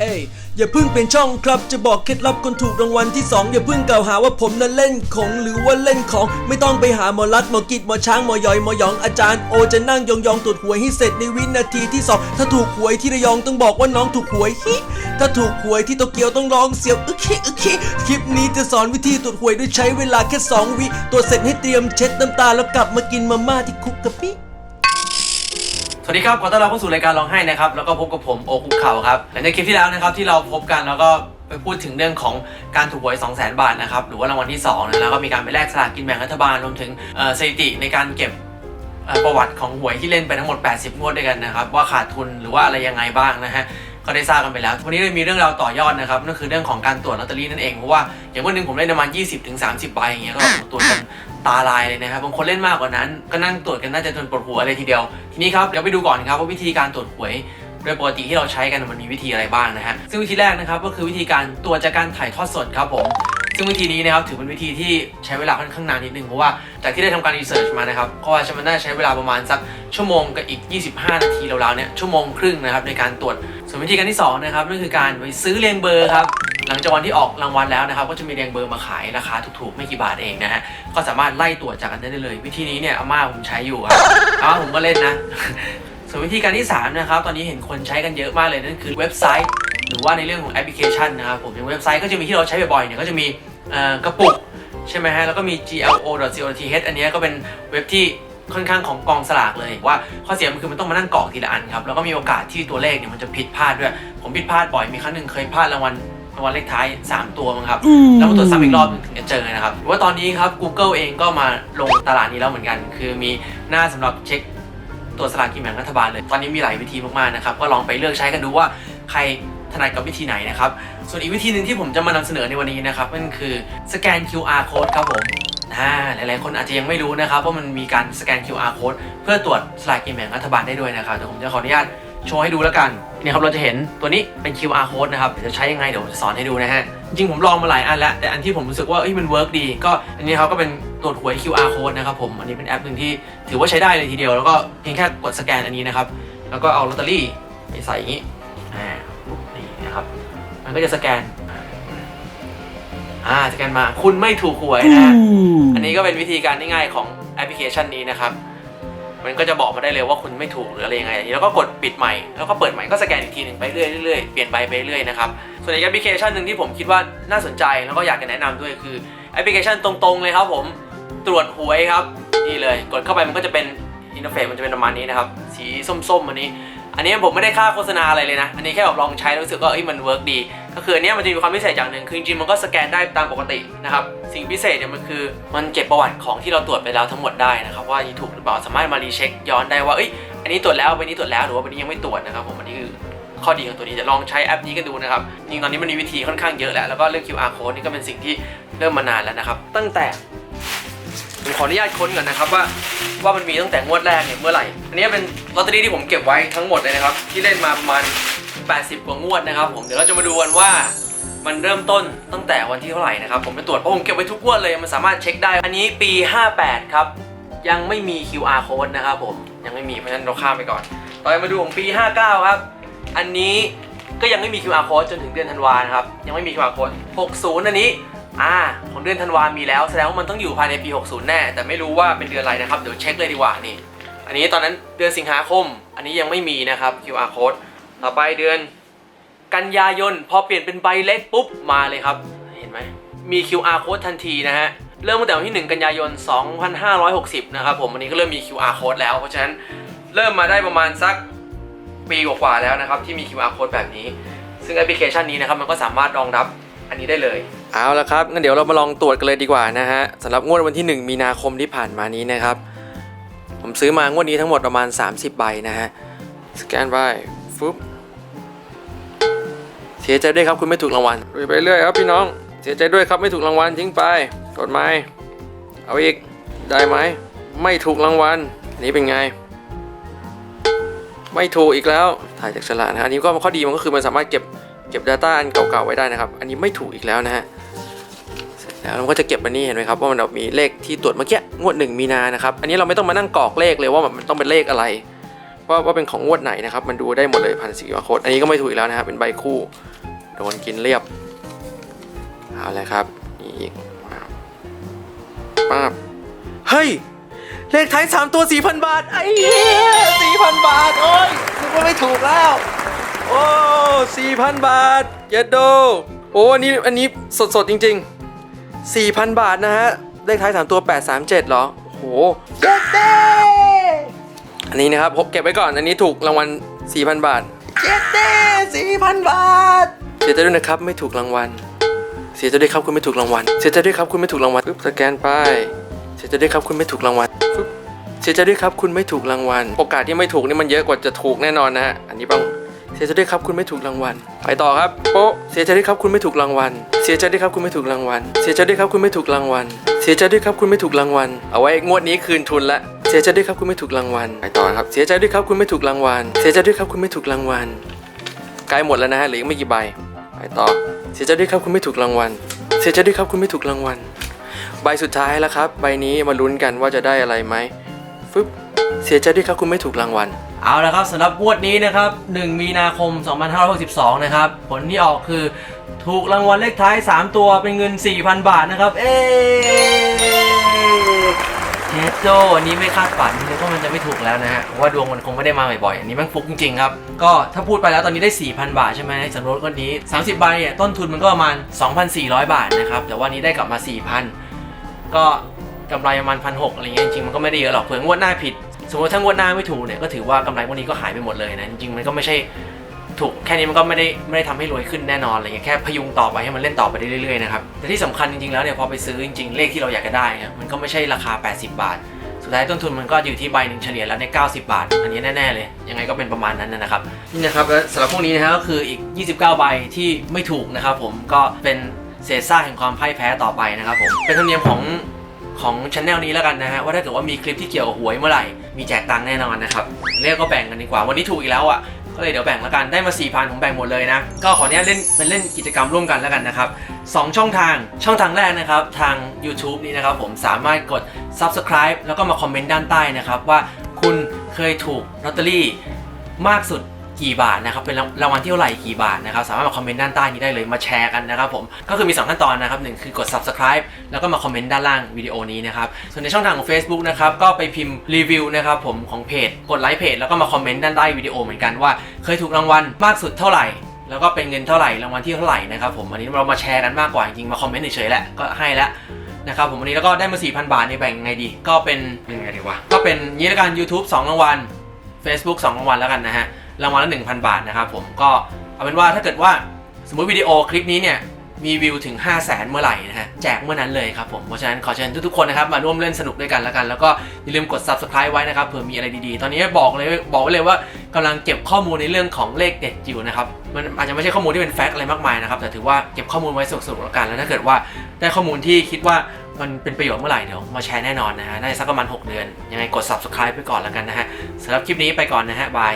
เอ้ยอย่าเพิ่งเป็นช่องครับ จะบอกเคล็ดลับคนถูกรางวัลที่สองอย่าเพิ่งกล่าวหาว่าผมนั้นเล่นของหรือว่าเล่นของ ไม่ต้องไปหาหมอรัดหมอกิดหมอช้างหมอยอยหมอหยองอาจารย์โอจะนั่งยองๆตรวจหวยให้เสร็จในวินาทีที่สองถ้าถูกหวยที่ระยองต้องบอกว่าน้องถูกหวยฮิถ้าถูกหวยที่โตเกียวต้องร้องเสียวอึกคิอึกคิคลิปนี้จะสอนวิธีตรวจหวยโดยใช้เวลาแค่สองวิตรวจเสร็จให้เตรียมเช็ดน้ำตาแล้วกลับมากินมาม่าที่คุกกะปิ สวัสดีครับขอต้อนรับเข้าสู่รายการร้องไห้นะครับแล้วก็พบกับผมโอคุกเข่าครับหละในคลิปที่แล้วนะครับที่เราพบกันแล้วก็ไปพูดถึงเรื่องของการถูกหวย 2 0 0 0 0 0 บาทนะครับหรือว่ารางวัลที่2นะแล้วก็มีการไปแลกสลากกินแบ่งรัฐบาลรวมถึงสถิติในการเก็บประวัติของหวยที่เล่นไปทั้งหมด 80 งวดด้วยกันนะครับว่าขาดทุนหรือว่าอะไรยังไงบ้างนะฮะ ก็ได้ทราบกันไปแล้ว วันนี้เรามีเรื่องราวต่อยอดนะครับนั่นคือเรื่องของการตรวจลอตเตอรี่นั่นเองเพราะว่าอย่างวันหนึงผมเล่นประมาณ 20-30ถึง30ใบอย่างเงี้ยก็ตรวจกันตาลายเลยนะครับบางคนเล่นมากกว่านั้น ก็นั่งตรวจกันน่าจะจนปวดหัวเลยทีเดียว ทีนี้ครับเดี๋ยวไปดูก่อนครับว่าวิธีการตรวจหวยโดยปกติที่เราใช้กันมันมีวิธีอะไรบ้างนะฮะ ซึ่งวิธีแรกนะครับก็คือวิธีการตรวจจากการถ่ายทอดสดครับผม ซึ่งวิธีนี้นะครับถือเป็นวิธีที่ใช้เวลาค่อนข้างนานนิดนึงเพราะว่าจากที่ได้ทำการรีเสิร์ชมานะครับก็ว่ามันน่าใช้เวลาประมาณสักชั่วโมงกับอีก 25 นาทีราวๆเนี่ยชั่วโมงครึ่งนะครับในการตรวจ ส่วนวิธีการที่สองนะครับนั่นคือการไปซื้อเรียงเบอร์ครับหลังจากวันที่ออกรางวัลแล้วนะครับ ก็จะมีเรียงเบอร์มาขายราคาถูกๆ ไม่กี่บาทเองนะฮะก็สามารถไล่ตรวจจากกันได้เลย วิธีนี้เนี่ยอาม่าผมใช้อยู่ครับอาม่าผมก็เล่นนะส่วนวิธีการที่3นะครับตอนนี้เห็นคนใช้กันเยอะมากเลยนั่นคือเว็บไซต์ หรือว่าในเรื่องของแอปพลิเคชันนะครับผมอย่างเว็บไซต์ก็จะมีที่เราใช้บ่อยๆเนี่ยก็จะมี กระปุกใช่ไหมฮะ แล้วก็มี glo.co.th อันเนี้ยก็เป็นเว็บที่ค่อนข้างของกองสลากเลยว่าข้อเสียมันคือมันต้องมานั่งกรอกทีละอันครับ แล้วก็มีโอกาสที่ตัวเลขเนี่ยมันจะผิดพลาดด้วย ผมผิดพลาดบ่อยมีครั้งหนึ่งเคยพลาดรางวัลรางวัลเลขท้าย 3 ตัวมั้งครับ แล้วมาตรวจซ้ำอีกรอบหนึงถึงจะเจอนะครับหรือว่าตอนนี้ครับ Google เองก็มาลงตลาดนี้แล้วเหมือนกัน คือมีหน้าสำหรับเช็คตัวสลากกินแบ่งรัฐบาลเลย ตอนนี้มีหลายวิธีมากๆนะครับ ก็ลองไปเลือกใช้กันดูว่าใคร ถนัดกับวิธีไหนนะครับ ส่วนอีกวิธีหนึ่งที่ผมจะมานำเสนอในวันนี้นะครับนั่นคือสแกน QR code ครับผมหลายๆ คนอาจจะยังไม่รู้นะครับว่ามันมีการสแกน QR code เพื่อตรวจสลากกินแบ่งรัฐบาลได้ด้วยนะครับเดี๋ยวผมจะขออนุญาตโชว์ให้ดูแล้วกันเนี่ยครับเราจะเห็นตัวนี้เป็น QR code นะครับเดี๋ยวจะใช้ยังไงเดี๋ยวจะสอนให้ดูนะฮะจริงผมลองมาหลายอันแล้วแต่อันที่ผมรู้สึกว่าเอ้ยมันเวิร์กดีก็อันนี้เขาก็เป็นตรวจหวย QR code นะครับผมอันนี้เป็นแอปหนึ่งที่ถือว่าใช้ได้เลยทีเดียว แล้วก็เพียงแค่กดสแกนอันนี้นะครับแล้วก็เอาลอตเตอรี่ไปใส่อย่างนี้ ก็จะสแกน อ่าสแกนมา คุณไม่ถูกหวยนะฮะอันนี้ก็เป็นวิธีการง่ายๆของแอปพลิเคชันนี้นะครับ มันก็จะบอกมาได้เลยว่าคุณไม่ถูกหรืออะไรยังไงอันนี้แล้วก็กดปิดใหม่ แล้วก็เปิดใหม่ก็สแกนอีกทีหนึ่งไปเรื่อยๆเรื่อยๆเปลี่ยนไปไปเรื่อยๆนะครับ ส่วนอีกแอปพลิเคชันหนึ่งที่ผมคิดว่าน่าสนใจแล้วก็อยากจะแนะนำด้วยคือแอปพลิเคชันตรงๆเลยครับผมตรวจหวยครับนี่เลย กดเข้าไปมันก็จะเป็นอินเทอร์เฟซมันจะเป็นประมาณนี้นะครับ สีส้มๆอันนี้ อันนี้ผมไม่ได้ค่าโฆษณาอะไรเลยนะ อันนี้แค่แบบลองใช้แล้วรู้สึกว่าเอ้ยมันเวิร์กดี ก็คืออันเนี้ยมันจะมีความพิเศษอย่างหนึ่งคือจริงๆมันก็สแกนได้ตามปกตินะครับสิ่งพิเศษเนี่ยมันคือมันเก็บประวัติของที่เราตรวจไปแล้วทั้งหมดได้นะครับว่าถูกหรือเปล่าสามารถมารีเช็คย้อนได้ว่าเอ้ยอันนี้ตรวจแล้วอันนี้ตรวจแล้วหรือว่าอันนี้ยังไม่ตรวจนะครับผมอันนี้คือข้อดีของตัวนี้จะลองใช้แอปนี้กันดูนะครับจริงตอนนี้มันมีวิธีค่อนข้างเยอะแหล้วแล้วก็เรื่อง QR code นี่ก็เป็นสิ่งที่เริ่มมานานแล้วนะครับ ตั้งแต่ผมขออนุญาตค้นก่อนนะครับว่าว่ามันมีตั้งแต่งวดแรกเนี่ยเมื่อไหร่ อันนี้เป็นลอตเตอรี่ที่ผมเก็บไว้ทั้งหมดเลยนะครับ ที่เล่นมาประมาณ 80 กว่างวดนะครับผมเดี๋ยวเราจะมาดูกันว่ามันเริ่มต้นตั้งแต่วันที่เท่าไหร่นะครับผมไปตรวจเพราะผมเก็บไว้ทุกงวดเลยมันสามารถเช็คได้ อันนี้ปี 58 ครับ ยังไม่มี QR code นะครับผมยังไม่มีเพราะฉะนั้นเราข้ามไปก่อนต่อไปมาดูของปี 59 ครับ อันนี้ก็ยังไม่มี QR code จนถึงเดือนธันวานะครับยังไม่มี QR code 60 อันนี้อ่าของเดือนธันวามีแล้วแสดงว่ามันต้องอยู่ภายในปี 60 แน่ แต่ไม่รู้ว่าเป็นเดือนอะไรนะครับเดี๋ยวเช็คเลยดีกว่านี่อันนี้ตอนนั้นเดือนสิงหาคม อันนี้ยังไม่มีนะครับ QR code ต่อไปเดือน กันยายนพอเปลี่ยนเป็นใบเล็กปุ๊บมาเลยครับ เห็นไหมมี QR code ทันทีนะฮะ เริ่มตั้งแต่วันที่ 1 กันยายน 2560 นะครับผมอันนี้ก็เริ่มมี QR code แล้ว เพราะฉะนั้นเริ่มมาได้ประมาณสักปีกว่าๆแล้วนะครับ ที่มี QR code แบบนี้ ซึ่งแอปพลิเคชันนี้นะครับมันก็สามารถรองรับอันนี้ได้เลย เอาละครับงั้นเดี๋ยวเรามาลองตรวจกันเลยดีกว่านะฮะสำหรับงวดวันที่ 1 มีนาคมที่ผ่านมานี้นะครับ ผมซื้อมางวดนี้ทั้งหมดประมาณ 30 ใบนะฮะสแกนไป ฟึบเสียใจด้วยครับคุณไม่ถูกรางวัลไปเรื่อยครับพี่น้อง เสียใจด้วยครับไม่ถูกรางวัลทิ้งไปกดไหมเอาอีกได้ไหมไม่ถูกรางวัลอันนี้เป็นไง ไม่ถูกอีกแล้วถ่ายจากฉลากนะฮะอันนี้ก็ข้อดีมันก็คือมันสามารถเก็บเก็บ Data อันเก่าๆไว้ได้นะครับ อันนี้ไม่ถูกอีกแล้วนะฮะเสร็จแล้วมันก็จะเก็บอันนี้เห็นไหมครับว่ามันมีเลขที่ตรวจเมื่อกี้งวดหนึ่งมีนานะครับอันนี้เราไม่ต้องมานั่งกรอกเลขเลยว่ามันต้องเป็นเลขอะไร ว่าว่าเป็นของงวดไหนนะครับ มันดูได้หมดเลยพันสี่โค้ดอันนี้ก็ไม่ถูกอีกแล้วนะครับ เป็นใบคู่โดนกินเรียบเอาเลยครับนี่อีกป้าบเฮ้ย เลขท้าย 3 ตัว 4,000 บาท ไอ้เหี้ย4,000 บาท โอ้ยนึกว่าไม่ถูกแล้ว โอ้4,000 บาท เย็ดโด โอ้ อันนี้ อันนี้สดสดจริง ๆ 4,000 บาทนะฮะ เลขท้าย 3 ตัว 837 เหรอ โอ้โหเย็ดเด อันนี้นะครับพกเก็บไว้ก่อน อันนี้ถูกรางวัล 4,000 บาทเย็ดเด้4,000บาท เสียใจด้วยนะครับไม่ถูกรางวัล เสียใจด้วยครับคุณไม่ถูกรางวัล เสียใจด้วยครับคุณไม่ถูกรางวัลปึ๊บสแกนไป เสียใจด้วยครับคุณไม่ถูกรางวัลปึ๊บเสียใจด้วยครับคุณไม่ถูกรางวัล โอกาสที่ไม่ถูกนี่มันเยอะกว่าจะถูกแน่นอนนะฮะ อันนี้บ้างเสียใจด้วยครับคุณไม่ถูกรางวัล ไปต่อครับโป๊ะเสียใจด้วยครับคุณไม่ถูกรางวัล เสียใจด้วยครับคุณไม่ถูกรางวัล เสียใจด้วยครับคุณไม่ถูกรางวัล เสียใจด้วยครับคุณไม่ถูกรางวัล เอาไว้งวดนี้คืนทุนละเสียใจด้วยครับคุณไม่ถูกรางวัลไปต่อครับ เสียใจด้วยครับคุณไม่ถูกรางวัล เสียใจด้วยครับคุณไม่ถูกรางวัลใกล้หมดแล้วนะฮะเหลืออีกไม่กี่ใบไปต่อ เสียใจด้วยครับคุณไม่ถูกรางวัล เสียใจด้วยครับคุณไม่ถูกรางวัล ใบสุดท้ายแล้วครับ ใบนี้มาลุ้นกันว่าจะได้อะไรไหมฟึบเสียใจด้วยครับคุณไม่ถูกรางวัล เอาละครับสำหรับงวดนี้นะครับ 1 มีนาคม 2562 นะครับ ผลที่ออกคือ ถูกรางวัลเลขท้าย 3 ตัวเป็นเงิน 4,000 บาทนะครับ เอ๊ เทสโจอันนี้ไม่คาดฝันนึกว่ามันจะไม่ถูกแล้วนะฮะว่าดวงมันคงไม่ได้มาบ่อยๆ อันนี้มันฟุกจริงๆครับ ก็ถ้าพูดไปแล้วตอนนี้ได้ 4,000 บาทใช่ไหมสำรวจก้อนนี้ 30ใบอะต้นทุนมันก็ประมาณ 2,400 บาทนะครับ แต่วันนี้ได้กลับมา 4,000 ก็กำไรประมาณพันหอะไรเงี้ยจริงๆมันก็ไม่ได้เยอะหรอกเผื่องวดหน้าผิด สมมติถ้างวดหน้าไม่ถูกเนี่ยก็ถือว่ากำไรวันนี้ก็หายไปหมดเลยนะจริงๆมันก็ไม่ใช่ ถูกแค่นี้มันก็ไม่ได้ไม่ได้ทำให้รวยขึ้นแน่นอนอะไรเงี้ยแค่พยุงต่อไปให้มันเล่นต่อไปได้เรื่อยๆนะครับแต่ที่สำคัญจริงๆแล้วเนี่ยพอไปซื้อจริงๆเลขที่เราอยากจะได้เนี่ยมันก็ไม่ใช่ราคา 80 บาท สุดท้ายต้นทุนมันก็อยู่ที่ใบหนึ่งเฉลี่ยแล้วใน 90 บาท อันนี้แน่ๆเลย ยังไงก็เป็นประมาณนั้นนะครับนี่นะครับแล้วสำหรับพวกนี้นะฮะก็คืออีก 29 ใบที่ไม่ถูกนะครับผมก็เป็นเศษซากแห่งความพ่ายแพ้ต่อไปนะครับผมเป็นธรรมเนียมของของช anel นี้แล้วกันนะฮะว่าถ้าเกิดว่ามีคลิปที่เกี่ยวกับหวยเมื่อไหร่มีแจกตังค์แน่นอนนะครับเรียกก็แบ่งกันดีกว่าวันนี้ถูกอีกแล้วอะ ก็เลยเดี๋ยวแบ่งแล้วกันได้มา4,000ผมแบ่งหมดเลยนะ ก็ขอเนี้ยเล่นเป็นเล่นกิจกรรมร่วมกันแล้วกันนะครับสองช่องทางช่องทางแรกนะครับ ทาง YouTube นี้นะครับผมสามารถกด Subscribe แล้วก็มาคอมเมนต์ด้านใต้นะครับ ว่าคุณเคยถูกลอตเตอรี่มากสุด กี่บาทนะครับเป็นรางวัลที่เท่าไหร่กี่บาทนะครับสามารถมาคอมเมนต์ด้านใต้นี้ได้เลยมาแชร์กันนะครับผมก็คือมี 2 ขั้นตอนนะครับหนึ่งคือกด Subscribe แล้วก็มาคอมเมนต์ด้านล่างวิดีโอนี้นะครับส่วนในช่องทางของ Facebook นะครับก็ไปพิมพ์รีวิวนะครับผมของเพจกดไลค์เพจแล้วก็มาคอมเมนต์ด้านใต้วิดีโอเหมือนกันว่าเคยถูกรางวัลมากสุดเท่าไหร่แล้วก็เป็นเงินเท่าไหร่รางวัลที่เท่าไหร่นะครับผมอันนี้เรามาแชร์กันมากกว่าจริงๆมาคอมเมนต์เฉยๆแหละก็ให้แล้วนะครับผมวันนี้แล้วก็ได้มา 4,000 บาทนี่แบ่งยังไงดี ก็เป็นยังไงดีวะก็เป็นยี่ละกัน YouTube 2รางวัล Facebook 2รางวัลแล้วกันนะฮะ รางวัลละ1,000 บาทนะครับผมก็เอาเป็นว่าถ้าเกิดว่าสมมุติวิดีโอคลิปนี้เนี่ยมีวิวถึง 5 0 0แสนเมื่อไหร่นะฮะแจกเมื่อนั้นเลยครับผมเพราะฉะนั้นขอเชิญทุกๆคนนะครับมาร่วมเล่นสนุกด้วยกันแล้วกัน แล้วก็อย่าลืมกด subscribe ไว้นะครับเผื่อมีอะไรดีๆ ตอนนี้บอกเลยบอกไว้เลยว่ากำลังเก็บข้อมูลในเรื่องของเลขเด็ดอยู่นะครับมันอาจจะไม่ใช่ข้อมูลที่เป็นแฟกต์อะไรมากมายนะครับแต่ถือว่าเก็บข้อมูลไว้สนุกๆแล้วกันแล้วถ้าเกิดว่าได้ข้อมูลที่คิดว่ามันเป็นประโยชน์เมื่อไหร่เดี๋ยวมาแชร์แน่นอนนะฮะได้สักประมาณ6เดือนยังไงกด subscribe ไปก่อนแล้วกันนะฮะสำหรับคลิปนี้ไปก่อนนะฮะบาย